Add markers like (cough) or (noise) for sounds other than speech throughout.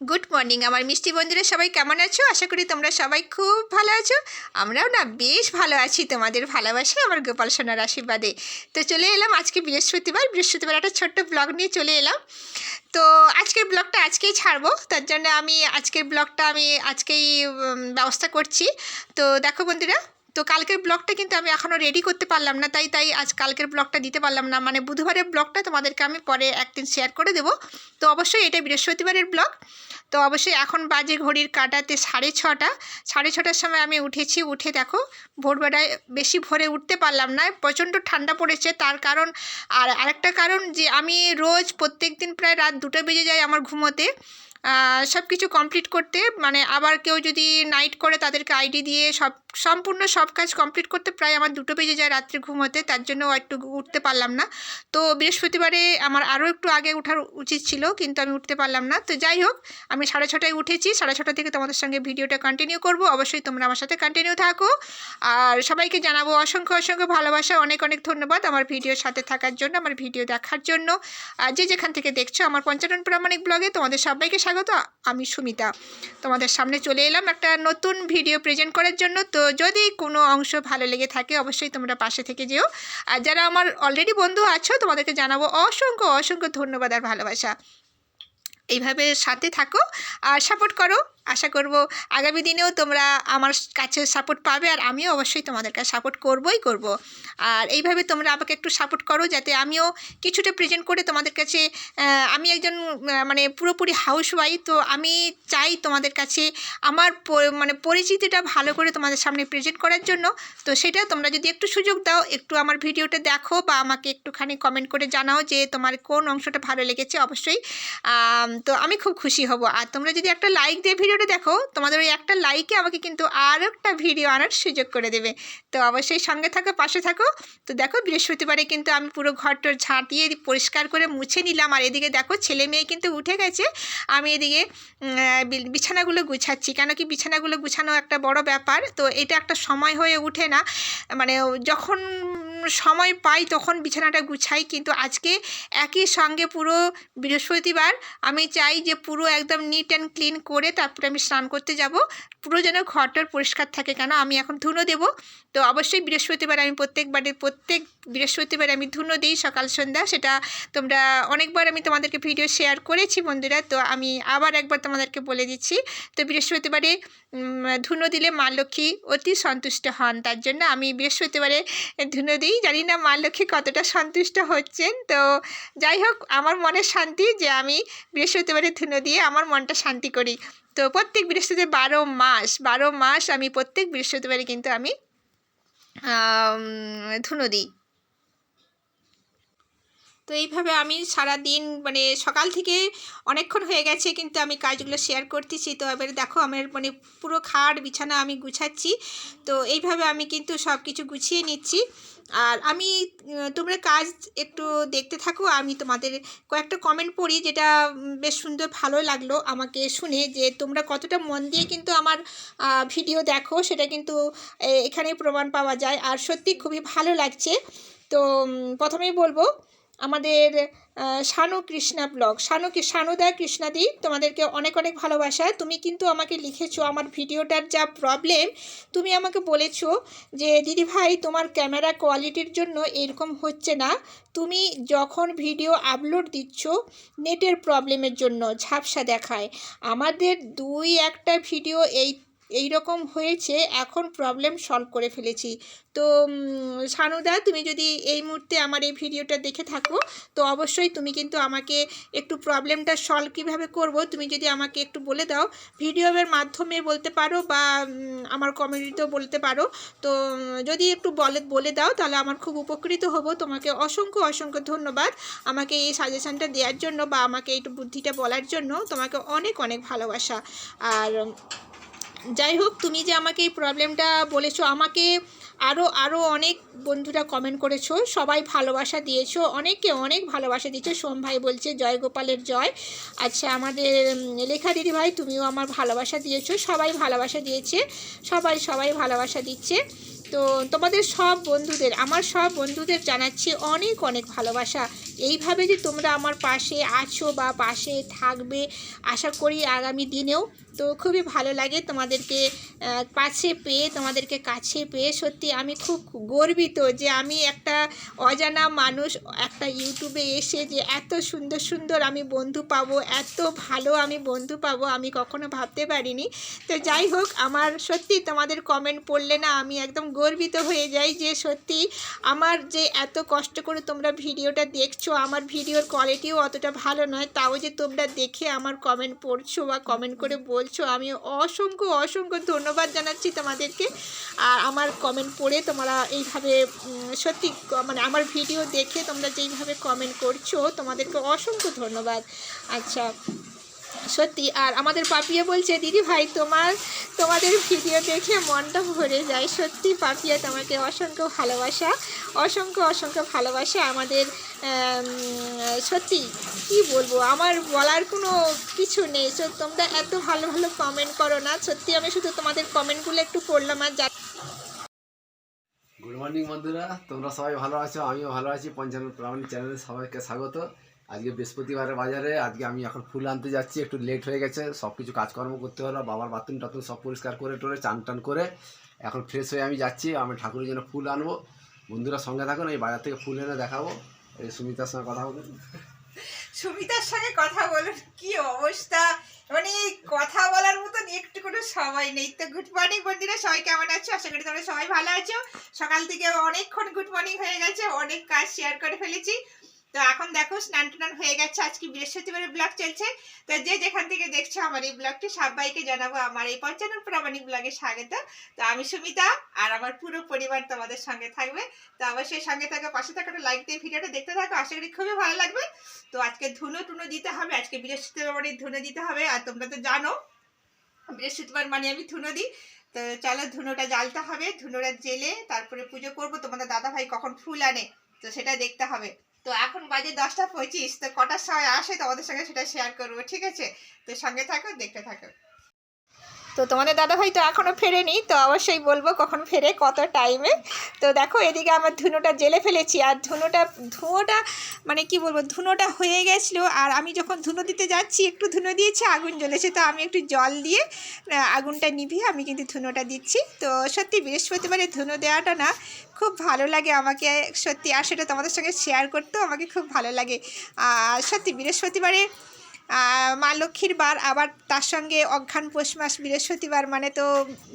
Good morning আমার মিষ্টি বন্ধুরা, সবাই কেমন আছো? আশা করি তোমরা সবাই খুব ভালো আছো। আমরাও না বেশ ভালো আছি তোমাদের ভালোবাসে আমার গোপাল সোনার আশীর্বাদে। তো চলে এলাম আজকে বৃহস্পতিবার বৃহস্পতিবার একটা ছোট্ট ব্লগ নিয়ে চলে এলাম। তো আজকের ব্লগটা আজকেই ছাড়বো, তার জন্য আমি আজকের ব্লগটা আমি আজকেই ব্যবস্থা করছি। তো দেখো বন্ধুরা তো কালকের ব্লগটা কিন্তু আমি এখনও রেডি করতে পারলাম না, তাই তাই আজ কালকের ব্লগটা দিতে পারলাম না। মানে বুধবারের ব্লগটা তোমাদেরকে আমি পরে একদিন শেয়ার করে দেবো। তো অবশ্যই এটা বৃহস্পতিবারের ব্লগ। তো অবশ্যই এখন বাজে ঘড়ির কাটাতে সাড়ে ছটা। সাড়ে ছটার সময় আমি উঠেছি, উঠে দেখো ভোরবেলায় বেশি ভোরে উঠতে পারলাম না, প্রচণ্ড ঠান্ডা পড়েছে। তার কারণ আর আরেকটা কারণ যে আমি রোজ প্রত্যেক দিন প্রায় রাত দুটো বেজে যাই আমার ঘুমোতে। সব কিছু কমপ্লিট করতে। মানে আবার কেউ যদি নাইট করে তাদেরকে আইডি দিয়ে সব সম্পূর্ণ সব কাজ কমপ্লিট করতে প্রায় আমার দুটো বেজে যায় রাত্রে ঘুমোতে, তার জন্য একটু উঠতে পারলাম না। তো বৃহস্পতিবারে আমার আরও একটু আগে ওঠার উচিত ছিল, কিন্তু আমি উঠতে পারলাম না। তো যাই হোক, আমি সাড়ে ছটায় উঠেছি, সাড়ে ছটা থেকে তোমাদের সঙ্গে ভিডিওটা কন্টিনিউ করব। অবশ্যই তোমরা আমার সাথে কন্টিনিউ থাকো। আর সবাইকে জানাব অসংখ্য অসংখ্য ভালোবাসা, অনেক অনেক ধন্যবাদ আমার ভিডিওর সাথে থাকার জন্য, আমার ভিডিও দেখার জন্য। আর যে যেখান থেকে দেখছ আমার পঞ্চানন প্রামাণিক ব্লগে, তোমাদের সবাইকে স্বাগত, আমি সুমিতা। তোমাদের সামনে চলে এলাম একটা নতুন ভিডিও প্রেজেন্ট করার জন্য। তো যদি কোনো অংশ ভালো লেগে থাকে, অবশ্যই তোমরা পাশে থেকে যেও। আর যারা আমার অলরেডি বন্ধু আছো, তোমাদেরকে জানাব অসংখ্য অসংখ্য ধন্যবাদ আর ভালোবাসা। এইভাবে সাথে থাকো আর সাপোর্ট করো। আশা করব আগামী দিনেও তোমরা আমার কাছে সাপোর্ট পাবে আর আমিও অবশ্যই তোমাদের কাছে সাপোর্ট করবই করব। আর এইভাবে তোমরা আমাকে একটু সাপোর্ট করো যাতে আমিও কিছুটা প্রেজেন্ট করে তোমাদের কাছে আমি একজন মানে পুরোপুরি হাউস ওয়াইফ তো আমি চাই তোমাদের কাছে আমার মানে পরিচিতিটা ভালো করে তোমাদের সামনে প্রেজেন্ট করার জন্য। তো সেটা তোমরা যদি একটু সুযোগ দাও, একটু আমার ভিডিওটা দেখো বা আমাকে একটুখানি কমেন্ট করে জানাও যে তোমার কোন অংশটা ভালো লেগেছে অবশ্যই। তো আমি খুব খুশি হব। আর তোমরা যদি একটা লাইক দিয়ে ভিডিওটা দেখো, তোমাদের ওই একটা লাইকে আমাকে কিন্তু আর একটা ভিডিও আনার সুযোগ করে দেবে। তো অবশ্যই সঙ্গে থাকো, পাশে থাকো। তো দেখো, বৃহস্পতিবারে কিন্তু আমি পুরো ঘরটর ঝাঁটিয়ে পরিষ্কার করে মুছে নিলাম। আর এদিকে দেখো, ছেলে মেয়ে কিন্তু উঠে গেছে। আমি এদিকে বিছানাগুলো গুছাচ্ছি। কেন কি বিছানাগুলো গুছানো একটা বড় ব্যাপার। তো এটা একটা সময় হয়ে ওঠে না। মানে যখন সময় পাই তখন বিছানাটা গুছাই, কিন্তু আজকে একই সঙ্গে পুরো বৃহস্পতিবার আমি চাই যে পুরো একদম নিট অ্যান্ড ক্লিন করে তারপরে আমি স্নান করতে যাব। পুরো যেন ঘরটার পরিষ্কার থাকে কেন আমি এখন ধুনো দেব। তো অবশ্যই বৃহস্পতিবার আমি প্রত্যেকবারে প্রত্যেক বৃহস্পতিবার আমি ধুনো দিই সকাল সন্ধ্যা, সেটা তোমরা অনেকবার আমি তোমাদেরকে ভিডিও শেয়ার করেছি বন্ধুরা, তো আমি আবার একবার তোমাদেরকে বলে দিচ্ছি। তো বৃহস্পতিবারে ধুনো দিলে মা লক্ষ্মী অতি সন্তুষ্ট হন, তার জন্য আমি বৃহস্পতিবারে ধুনো দিই জানি না মা লক্ষ্মী কতটা সন্তুষ্ট হচ্ছেন। তো যাই হোক আমার মনে শান্তি যে আমি বৃহস্পতিবারে ধুনো দিয়ে আমার মনটা শান্তি করি। তো প্রত্যেক বৃহস্পতিবার বারো মাস বারো মাস আমি প্রত্যেক বৃহস্পতিবারে কিন্তু আম, ধুনো দিই। তো এইভাবে আমি সারা দিন মানে সকাল থেকে অনেকক্ষণ হয়ে গেছে কিন্তু আমি কাজগুলো শেয়ার করতেছি। তো এবারে দেখো আমার মানে পুরো খাট বিছানা আমি গুছাচ্ছি। তো এইভাবে আমি কিন্তু সব কিছু গুছিয়ে নিচ্ছি। আর আমি তোমরা কাজ একটু দেখতে থাকো। আমি তোমাদের কয়েকটা কমেন্ট পড়ি যেটা বেশ সুন্দর ভালো লাগল আমাকে শুনে যে তোমরা কতটা মন দিয়ে কিন্তু আমার ভিডিও দেখো। সেটা কিন্তু এখানে প্রমাণ পাওয়া যায়। আর সত্যি খুবই ভালো লাগছে। তো প্রথমেই বলব আমাদের শানু কৃষ্ণা ব্লগ। শানু শানুদা কৃষ্ণাদি তোমাদেরকে অনেক অনেক ভালোবাসা। তুমি কিন্তু আমাকে লিখেছো, আমার ভিডিওটার যা প্রবলেম তুমি আমাকে বলেছ যে, দিদি ভাই, তোমার ক্যামেরা কোয়ালিটির জন্য এরকম হচ্ছে না। তুমি যখন ভিডিও আপলোড দিচ্ছ নেটের প্রবলেমের জন্য ঝাপসা দেখায়। আমাদের দুই একটা ভিডিও এই এই রকম হয়েছে, এখন প্রবলেম সলভ করে ফেলেছি। তো সানুদা, তুমি যদি এই মুহূর্তে আমার এই ভিডিওটা দেখে থাকো, তো অবশ্যই তুমি কিন্তু আমাকে একটু প্রবলেমটা সলভ কীভাবে করব, তুমি যদি আমাকে একটু বলে দাও। ভিডিওর মাধ্যমে বলতে পারো বা আমার কমিউনিটিতেও বলতে পারো। তো যদি একটু বলে বলে দাও, তাহলে আমার খুব উপকৃত হব। তোমাকে অসংখ্য অসংখ্য ধন্যবাদ আমাকে এই সাজেশানটা দেওয়ার জন্য বা আমাকে একটু বুদ্ধিটা বলার জন্য। তোমাকে অনেক অনেক ভালোবাসা। আর যাই হোক, তুমি যে আমাকে এই প্রবলেমটা বলেছ, আমাকে আরও আরও অনেক বন্ধুরা কমেন্ট করেছ, সবাই ভালোবাসা দিয়েছ অনেকে অনেক ভালোবাসা দিয়েছ। সোম ভাই বলছে, জয় গোপালের জয়। আচ্ছা আমাদের লেখা দিদি ভাই, তুমিও আমার ভালোবাসা দিয়েছ, সবাই ভালোবাসা দিয়েছে, সবাই সবাই ভালোবাসা দিচ্ছে। তো তোমাদের সব বন্ধুদের, আমার সব বন্ধুদের জানাচ্ছি অনেক অনেক ভালোবাসা। এইভাবে যে তোমরা আমার পাশে আছো বা পাশে থাকবে, আশা করি আগামী দিনেও। তো খুবই ভালো লাগে তোমাদেরকে পাশে পেয়ে, তোমাদেরকে কাছে পেয়ে। সত্যি আমি খুব গর্বিত যে আমি একটা অজানা মানুষ, একটা ইউটিউবে এসে যে এত সুন্দর সুন্দর আমি বন্ধু পাবো, এত ভালো আমি বন্ধু পাবো, আমি কখনো ভাবতে পারিনি। তো যাই হোক, আমার সত্যি তোমাদের কমেন্ট পড়লে না আমি একদম গর্বিত হয়ে যাই যে সত্যি আমার যে এত কষ্ট করে তোমরা ভিডিওটা দেখছ, আমার ভিডিওর কোয়ালিটিও অতটা ভালো নয়। তাও যে তোমরা দেখে আমার কমেন্ট পড়ছো বা কমেন্ট করে বলছো, আমি অসংখ্য অসংখ্য ধন্যবাদ জানাচ্ছি তোমাদেরকে। আর আমার কমেন্ট পড়ে তোমরা এইভাবে সত্যি মানে আমার ভিডিও দেখে তোমরা যেইভাবে কমেন্ট করছ, তোমাদেরকে অসংখ্য ধন্যবাদ। আচ্ছা সত্যি আর আমাদের পাপিয়া বলছে দিদি ভাই তোমার তোমাদের ভিডিও দেখে মনটা ভরে যায়। সত্যি পাপিয়া তোমাকে অসংখ্য ভালোবাসা অসংখ্য অসংখ্য ভালোবাসা আমাদের আম, সত্যি কি বলব আমার বলার কোনো কিছু নেই। সো তোমরা এত ভালো ভালো কমেন্ট করো না। সত্যি আমি শুধু তোমাদের কমেন্টগুলো একটু পড়লাম আর যা গুড মর্নিং বন্ধুরা। তোমরা সবাই ভালো আছো? আমিও ভালো আছি। পঞ্চান্ন প্রামাণিক চ্যানেলে সবাইকে স্বাগত। আজকে বৃহস্পতিবারের বাজারে, আজকে আমি এখন ফুল আনতে যাচ্ছি, একটু লেট হয়ে গেছে সব কিছু কাজকর্ম করতে হলো, বাবার বাথরুম টাথরুম সব পরিষ্কার করে টোরে, চান টান করে এখন ফ্রেশ হয়ে আমি যাচ্ছি, আমি ঠাকুরের জন্য ফুল আনব। বন্ধুরা সঙ্গে থাকুন, এই বাজার থেকে ফুল এনে দেখাবো, এই সুমিতার সঙ্গে কথা বলুন। সুমিতার সঙ্গে কথা বলুন, কি অবস্থা? মানে কথা বলার মতন একটু কোনো সময় নেই। তো গুড মর্নিং বন্ধুরা, সবাই কেমন আছো? আশা করি তোমরা সবাই ভালো আছো। সকাল থেকে অনেকক্ষণ গুড মর্নিং হয়ে গেছে, অনেক কাজ শেয়ার করে ফেলেছি। তো এখন দেখো, স্নান টান হয়ে গেছে। আজকে বৃহস্পতিবারের ব্লগ চলছে। তো যে যেখান থেকে দেখছ আমার এই ব্লগটি সবাইকে জানাব আমার এই পঞ্চান্ন প্রামাণিক ব্লগে স্বাগত। তো আমি সুমিতা আর আমার পুরো পরিবার তোমাদের সঙ্গে থাকবে। তো অবশ্যই সঙ্গে থাকো, পাশে থাকো লাইক দিয়ে ভিডিওটা দেখতে থাকো। আশা করি খুবই ভালো লাগবে। তো আজকে ধুনো টুনো দিতে হবে, আজকে বৃহস্পতিবার ধুনো দিতে হবে। আর তোমরা তো জানো, বৃহস্পতিবার মানে আমি ধুনো দিই। তো চলো ধুনোটা জ্বালতে হবে, ধুনোটা জেলে তারপরে পুজো করব। তোমাদের দাদা ভাই কখন ফুল আনে, তো সেটা দেখতে হবে। তো এখন বাজে দশটা পঁচিশ, তো কটার সময় আসে তোমাদের সঙ্গে সেটা শেয়ার করব, ঠিক আছে? তো সঙ্গে থাকো, দেখতে থাকো। তো তোমাদের দাদা ভাই তো এখনও ফেরেনি, তো অবশ্যই বলব কখন ফেরে, কত টাইমে তো দেখো, এদিকে আমার ধুনোটা জেলে ফেলেছি, আর ধুনোটা, ধুঁয়োটা মানে কি বলব, ধুনোটা হয়ে গেছিল, আর আমি যখন ধুনো দিতে যাচ্ছি, একটু ধুনো দিয়েছি, আগুন জ্বলেছে, তো আমি একটু জল দিয়ে আগুনটা নিভিয়ে আমি কিন্তু ধুনোটা দিচ্ছি। তো সত্যি বৃহস্পতিবারে ধুনো দেওয়াটা না খুব ভালো লাগে আমাকে, সত্যি। আর সেটা তোমাদের সঙ্গে শেয়ার করতেও আমাকে খুব ভালো লাগে। আর সত্যি, বৃহস্পতিবারে লক্ষ্মীর বার, আবার তার সঙ্গে অঘ্রাণ পৌষ মাস বৃহস্পতিবার মানে তো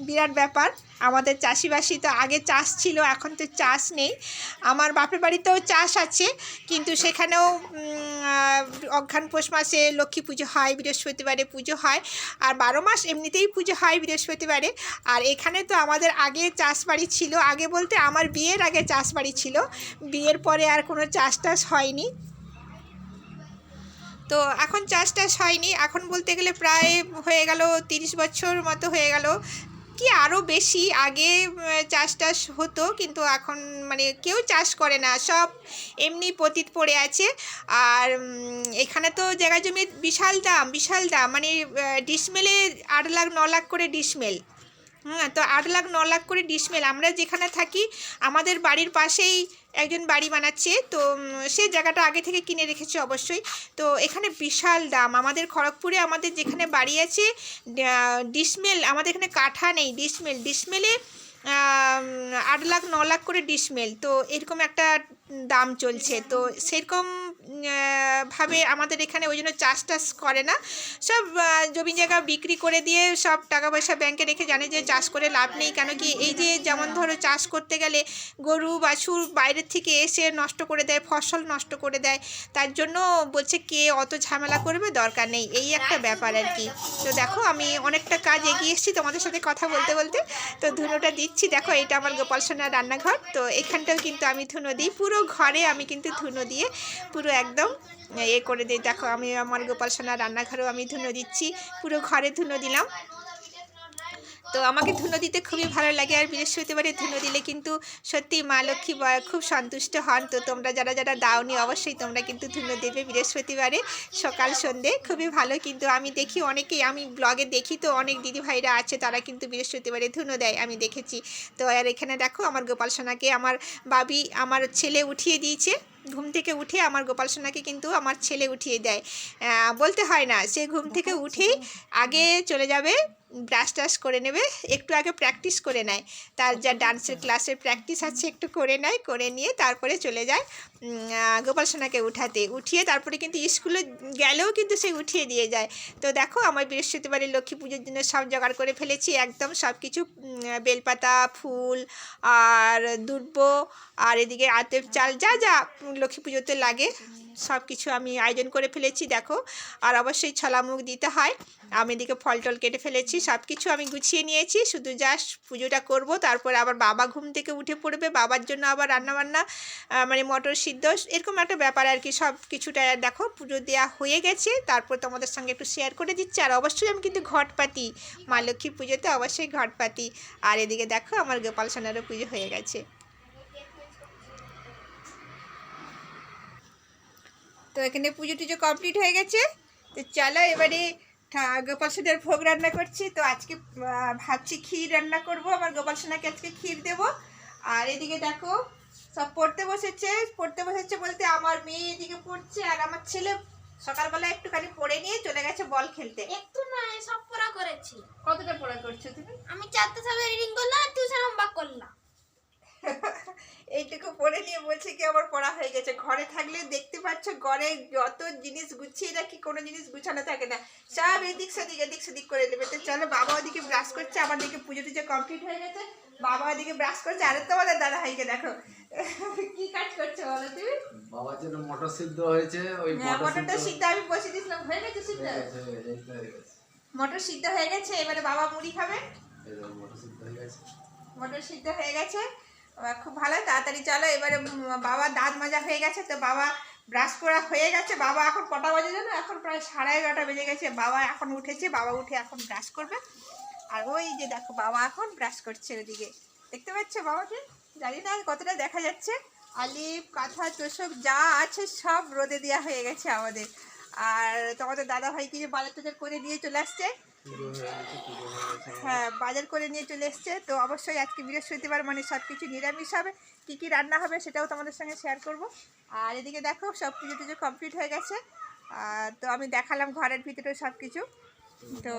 বিরাট ব্যাপার। আমাদের চাষিবাসী তো আগে চাষ ছিল, এখন তো চাষ নেই। আমার বাপের বাড়িতেও চাষ আছে, কিন্তু সেখানেও অঘ্রাণ পৌষ মাসে লক্ষ্মী পুজো হয়, বৃহস্পতিবারে পুজো হয়। আর বারো মাস এমনিতেই পুজো হয় বৃহস্পতিবারে। আর এখানে তো আমাদের আগে চাষ বাড়ি ছিল, আগে বলতে আমার বিয়ের আগে চাষ বাড়ি ছিল। বিয়ের পরে আর কোনো চাষ টাস হয়নি। তো এখন চাষ টাস হয়নি। এখন বলতে গেলে প্রায় হয়ে গেল তিরিশ বছর মতো হয়ে গেল। কি আরও বেশি আগে চাষ টাস হতো, কিন্তু এখন মানে কেউ চাষ করে না। সব এমনি পতিত পড়ে আছে। আর এখানে তো জায়গা জমির বিশাল দাম বিশাল দাম। মানে ডিসমেলে আট লাখ, ন লাখ করে ডিসমেল হ্যাঁ তো আট লাখ, ন লাখ করে ডিসমেল আমরা যেখানে থাকি, আমাদের বাড়ির পাশেই একজন বাড়ি বানাচ্ছে, তো সে জায়গাটা আগে থেকে কিনে রেখেছে অবশ্যই। তো, এখানে বিশাল দাম। আমাদের খড়গপুরে আমাদের যেখানে বাড়ি আছে ডিসমেল আমাদের এখানে কাঠা নেই ডিসমেল ডিসমেলে আট লাখ, ন লাখ করে ডিসমেল তো, এরকম একটা দাম চলছে। তো, সেরকম ভাবে আমাদের এখানে ওই জন্য চাষ টাস করে না। সব জমি জায়গা বিক্রি করে দিয়ে সব টাকা পয়সা ব্যাংকে রেখে জানে যে চাষ করে লাভ নেই কেন কি? এই যে যেমন ধরো চাষ করতে গেলে গরু, বাছুর বাইরের থেকে এসে নষ্ট করে দেয়, ফসল নষ্ট করে দেয়, তার জন্য বলছে কে অত ঝামেলা করবে? দরকার নেই। এই একটা ব্যাপার আর কি। তো দেখো, আমি অনেকটা কাজ এগিয়ে এসেছি তোমাদের সাথে কথা বলতে বলতে। তো ধুনোটা দিচ্ছি। দেখো এটা আমার গোপাল সোনার রান্নাঘর। তো এখানটাও কিন্তু আমি ধুনো দিই। পুরো ঘরে আমি কিন্তু ধুনো দিয়ে পুরো একদম এ করে দিই। দেখো, আমি আমার গোপাল সোনার রান্নাঘরেও আমি ধুনো দিচ্ছি। পুরো ঘরে ধুনো দিলাম। তো আমাকে ধুনো দিতে খুবই ভালো লাগে আর বৃহস্পতিবারে ধুনো দিলে কিন্তু সত্যি মা লক্ষ্মী খুব সন্তুষ্ট হন। তো তোমরা যারা যারা দাওনি, অবশ্যই তোমরা কিন্তু ধুনো দেবে বৃহস্পতিবারে সকাল সন্ধে। খুবই ভালো কিন্তু আমি দেখি অনেকেই, আমি ব্লগে দেখি তো অনেক দিদিভাইরা আছে, তারা কিন্তু বৃহস্পতিবারে ধুনো দেয়, আমি দেখেছি। তো আর এখানে দেখো, আমার গোপাল সোনাকে আমার বাবি, আমার ছেলে উঠিয়ে দিয়েছে। ঘুম থেকে উঠে আমার গোপাল সোনাকে কিন্তু আমার ছেলে উঠিয়ে দেয়। বলতে হয় না সে ঘুম থেকে উঠেই আগে চলে যাবে ব্রাশ টাশ করে নেবে একটু আগে প্র্যাকটিস করে নেয়। তার যা ডান্সের ক্লাসের প্র্যাকটিস আছে একটু করে নেয় করে নিয়ে তারপরে চলে যায় গোপাল সোনাকে উঠাতে। উঠিয়ে তারপরে কিন্তু স্কুলে গেলেও কিন্তু সে উঠিয়ে দিয়ে যায়। তো দেখো আমার বৃহস্পতিবারে লক্ষ্মী পুজোর জন্য সব জোগাড় করে ফেলেছি একদম সব কিছু বেলপাতা ফুল আর দুর্ব আর এদিকে আতেপ চাল যা যা লক্ষ্মী পুজোতে লাগে সব কিছু আমি আয়োজন করে ফেলেছি দেখো। আর অবশ্যই ছলামুখ দিতে হয় আমি এদিকে ফল টল কেটে ফেলেছি সব কিছু আমি গুছিয়ে নিয়েছি, শুধু জাস্ট পুজোটা করব, তারপর আবার বাবা ঘুম থেকে উঠে পড়বে, বাবার জন্য আবার রান্নাবান্না মানে মটর সিদ্ধ, এরকম একটা ব্যাপার আর কি সব কিছুটা দেখো, পুজো দেওয়া হয়ে গেছে, তারপর তোমাদের সঙ্গে একটু শেয়ার করে দিচ্ছি, আর অবশ্যই আমি কিন্তু ঘট পাতি মা লক্ষ্মী পুজোতে অবশ্যই ঘট পাতি আর এদিকে দেখো, আমার গোপাল সোনারও পুজো হয়ে গেছে। তো এখানে পুজো টুজো কমপ্লিট হয়ে গেছে। তো চলো এবারে গোপাল সোনার ভোগ রান্না করছি তো আজকে ভাবছি ক্ষীর রান্না করব। আমার গোপাল সোনাকে আজকে ক্ষীর দেবো। আর এদিকে দেখো সব পড়তে বসেছে। পড়তে বসেছে বলতে আমার মেয়ে এদিকে পড়ছে আর আমার ছেলে সকালবেলা একটুখানি পড়ে নিয়ে চলে গেছে বল খেলতে। একটু না সব পড়া করেছি। কতটা পড়া করছ তুমি? আমি চারটে সালে রিডিং করলাম আর টিউশন হোমওয়ার্ক করলাম। এইটুকু পড়ে নিয়ে বলছে কি আমার পড়া হয়ে গেছে। ঘরে থাকলে দেখতে পাচ্ছ ঘরে যত জিনিস গুছিয়ে রাখি কোনো জিনিস গুছানো থাকে না। সব এদিক সেদিক এদিক সেদিক করে দেবে তো চলো বাবা ওদিকে ব্রাশ করছে আমার দিকে পুজো টুজো কমপ্লিট হয়ে গেছে। বাবা ওদিকে ব্রাশ করছে আরে তোমাদের দাদা ভাইকে দেখো। কি কাজ করছে বলো তুমি? বাবার জন্য মটর সিদ্ধ হয়েছে ওই হ্যাঁ, মটরটা সিদ্ধ। আমি বসে দিয়েছিলাম। হয়ে গেছে সিদ্ধ? তো। মটর সিদ্ধ হয়ে গেছে এবারে বাবা মুড়ি খাবে। মটর সিদ্ধ হয়ে গেছে। মটর সিদ্ধ হয়ে গেছে। খুব ভালো, তাড়াতাড়ি চলো। এবারে বাবা দাঁত মাজা হয়ে গেছে, তো বাবা ব্রাশ করা হয়ে গেছে। বাবা এখন কটা বাজে জানো? এখন প্রায় সাড়ে এগারোটা বেজে গেছে। বাবা এখন উঠেছে, বাবা উঠে এখন ব্রাশ করবে। আর ওই যে দেখো, বাবা এখন ব্রাশ করছে ওদিকে। দেখতে পাচ্ছ বাবাকে জানি না, কতটা দেখা যাচ্ছে। আলিপ কাঁথা, তোষক, যা আছে সব রোদে দেওয়া হয়ে গেছে আমাদের। আর তোমাদের দাদা ভাই যে বাজার টাজার করে দিয়ে চলে আসছে। হয়ে বাজার করে নিয়ে চলে এসছে। তো অবশ্যই আজকে বৃহস্পতিবার মানে সব কিছু নিরামিষ হবে। কী কী রান্না হবে সেটাও তোমাদের সঙ্গে শেয়ার করব। আর এদিকে দেখো, সব কিছু টুজো কমপ্লিট হয়ে গেছে। তো আমি দেখালাম ঘরের ভিতরে সব কিছু তো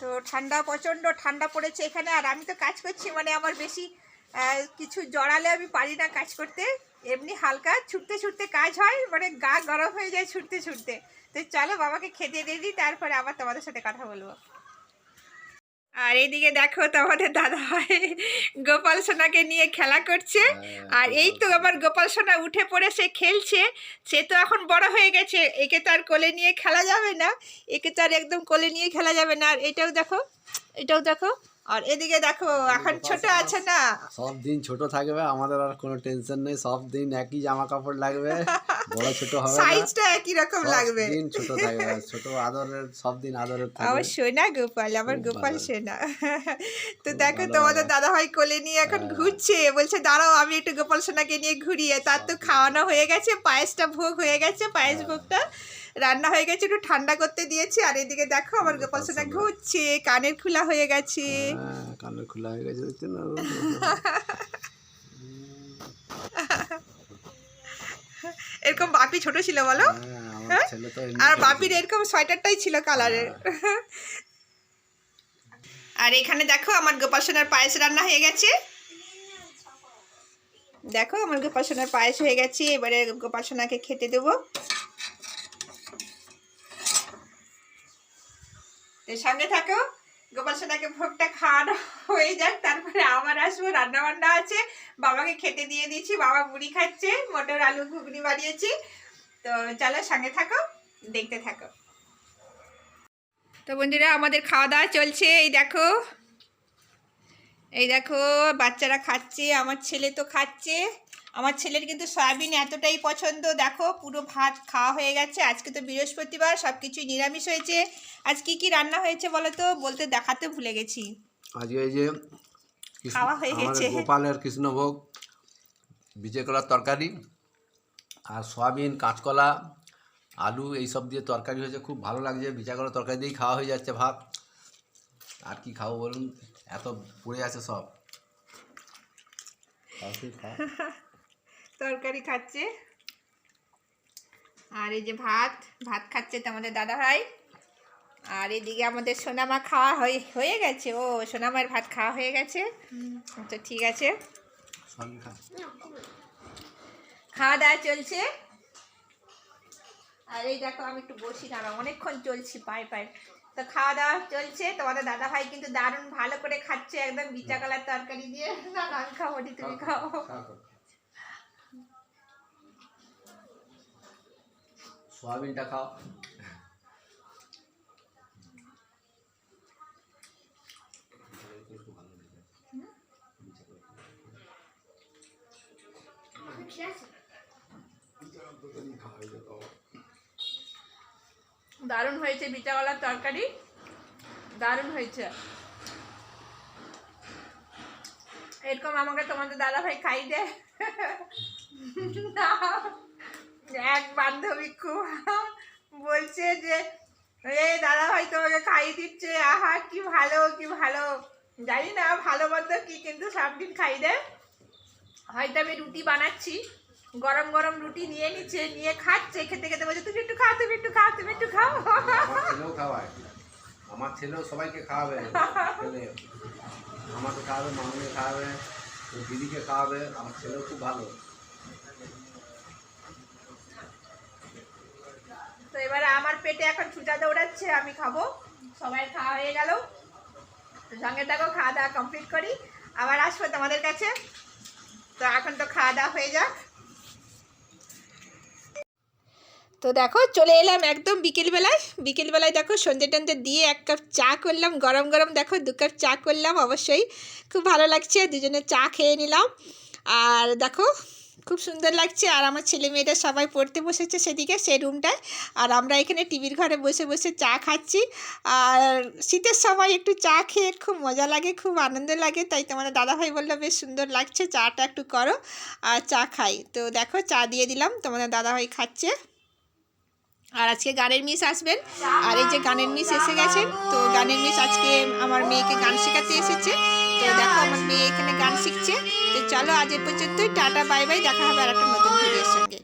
তো ঠান্ডা প্রচণ্ড, ঠান্ডা পড়েছে এখানে। আর আমি তো কাজ করছি মানে আমার বেশি কিছু জড়ালে আমি পারি না কাজ করতে। এমনি হালকা ছুটতে ছুটতে কাজ হয় মানে গা গরম হয়ে যায় ছুটতে ছুটতে। তো চলো বাবাকে খেতে দিয়ে দিই তারপরে আবার তোমাদের সাথে কথা বলব। আর এইদিকে দেখো তোমাদের দাদা ভাই গোপাল সোনাকে নিয়ে খেলা করছে। হ্যাঁ, আর এই তো আমার গোপাল সোনা উঠে পড়ে সে খেলছে। সে তো এখন বড় হয়ে গেছে একে তো আর কোলে নিয়ে খেলা যাবে না। একে তো আর একদম কোলে নিয়ে খেলা যাবে না। আর এটাও দেখো এটাও দেখো আর এদিকে দেখো এখন ছোট আছে না? সব দিন ছোট থাকবে আমাদের আর কোনো টেনশন নেই সব দিন একই জামা কাপড় লাগবে বড় ছোট হবে সাইজটা একই রকম সব লাগবে। দিন ছোট থাকবে ছোট আদরের সব দিন আদরের থাকবে। আমার সোনা গোপাল আমার গোপাল। সোনা। তো দেখো তোমাদের দাদা ভাই কোলে নিয়ে এখন হ্যাঁ। ঘুরছে বলছে দাঁড়াও আমি একটু গোপাল সোনাকে নিয়ে ঘুরিয়ে তার তো খাওয়ানো হয়ে গেছে পায়েসটা ভোগ হয়ে গেছে পায়েস হ্যাঁ। ভোগটা। রান্না হয়ে গেছে একটু ঠান্ডা করতে দিয়েছি আর এদিকে দেখো আমার গোপাল সোনা। ঘুরছে কানের খোলা হয়ে গেছে কানের খোলা হয়ে গেছে দেখছেন না? এরকম বাপি ছোট ছিল বলো হ্যাঁ, হ্যাঁ? আর বাপির এরকম সোয়েটারটাই ছিল কালারের আর এখানে দেখো আমার গোপাল সোনার পায়েস রান্না হয়ে গেছে দেখো আমার গোপাল সোনার পায়েস হয়ে গেছে এবারে গোপাল সোনাকে খেতে দেবো সঙ্গে থাকো। গোপাল সোনাকে ভোগটা খাওয়ানো হয়ে যাক, তারপরে আবার আসব। রান্না বান্না আছে, বাবাকে খেতে দিয়ে দিয়েছি, বাবা মুড়ি খাচ্ছে, মটর আলু ঘুগনি বানিয়েছি। তো চলো সঙ্গে থাকো, দেখতে থাকো। তো বন্ধুরা, আমাদের খাওয়া দাওয়া চলছে, এই দেখো। এই দেখো বাচ্চারা খাচ্ছে আমার ছেলে তো খাচ্ছে। আমার ছেলের কিন্তু সয়াবিন এতটাই পছন্দ। দেখো পুরো ভাত খাওয়া হয়ে গেছে। আজকে তো বৃহস্পতিবার সব কিছুই নিরামিষ হয়েছে। আজ কি কি রান্না হয়েছে বলো তো? বলতে দেখাতে ভুলে গেছি। আজকে এই যে খাওয়া হয়ে গেছে। গোপালের কৃষ্ণভোগ বিজয় কলার তরকারি আর সয়াবিন কাঁচকলা আলু এইসব দিয়ে তরকারি হয়েছে। খুব ভালো লাগছে। বিচা করা তরকারি দিয়েই খাওয়া হয়ে যাচ্ছে ভাত। আর কি খাব বলুন? এত পড়ে আছে সব। (laughs) তরকারি খাচ্ছে। আর এই যে ভাত ভাত খাচ্ছে তোমাদের দাদা ভাই আর এদিকে আমাদের সোনামা খাওয়া হয়ে হয়ে গেছে। ও সোনামার ভাত খাওয়া হয়ে গেছে। তো ঠিক আছে। খাওয়া দাওয়া চলছে। আর এই দেখো আমি একটু বসি দাঁড়া অনেকক্ষণ চলছি পায়ে পায়ে। তো খাওয়া দাওয়া চলছে তোমাদের দাদা ভাই কিন্তু দারুণ ভালো করে খাচ্ছে একদম বিচা কালার তরকারি দিয়ে। না না আমি খাব নি, তুমি খাও। সোয়াবিনটা খাও। দারুণ হয়েছে বিচাওয়ালার তরকারি। দারুণ হয়েছে। এরকম আমাকে তোমাদের দাদা ভাই খাই দে এক বান্ধবী খুব বলছে যে, এ দাদা ভাই তোমাকে খাইয়ে দিচ্ছে। আহা, কি ভালো কি ভালো। জানি না ভালো মন্দ কি, কিন্তু সব দিন খাই দে হয়তো আমি রুটি বানাচ্ছি। গরম গরম রুটি নিয়ে নিচ্ছে নিয়ে খাচ্ছে খেতে খেতে বলছে তুমি একটু খাও তুমি একটু খাও তুমি একটু খাও। আমার ছেলেও খাওয়ায়। আমার ছেলেও সবাইকে খাওয়াবে আমাকে খাওয়াবে মামুকে খাওয়াবে দিদিকে খাওয়াবে আমার ছেলেও খুব ভালো। তো এবারে আমার পেটে এখন ছুটা দৌড়াচ্ছে আমি খাব। সবাই খাওয়া হয়ে গেল। সঙ্গে থাকো খাওয়া দাওয়া কমপ্লিট করি। আবার আসব তোমাদের কাছে। তো এখন তো খাওয়া দাওয়া হয়ে যাক। তো দেখো, চলে এলাম একদম বিকেলবেলায়। বিকেলবেলায় দেখো সন্ধ্যে টন্ধে দিয়ে এক কাপ চা করলাম, গরম গরম দেখো, দু কাপ চা করলাম অবশ্যই। খুব ভালো লাগছে, দুজনে চা খেয়ে নিলাম। আর দেখো, খুব সুন্দর লাগছে, আর আমার ছেলে মেয়েরা সবাই পড়তে বসেছে সেদিকে, সেই রুমটায়। আর আমরা এখানে টিভির ঘরে বসে বসে চা খাচ্ছি। আর শীতের সময় একটু চা খেয়ে খুব মজা লাগে, খুব আনন্দ লাগে। তাই তোমাদের দাদাভাই বলল, বেশ সুন্দর লাগছে, চাটা একটু করো, আর চা খাই। তো দেখো, চা দিয়ে দিলাম, তোমাদের দাদাভাই খাচ্ছে। আর আজকে গানের মিস আসবেন। আর এই যে গানের মিস এসে গেছেন তো গানের মিস আজকে আমার মেয়েকে গান শেখাতে এসেছে। তো দেখো আমার মেয়ে এখানে গান শিখছে। তো চলো আজ এ পর্যন্তই, টাটা, বাই বাই, দেখা হবে আর একটা নতুন ভিডিওর সঙ্গে।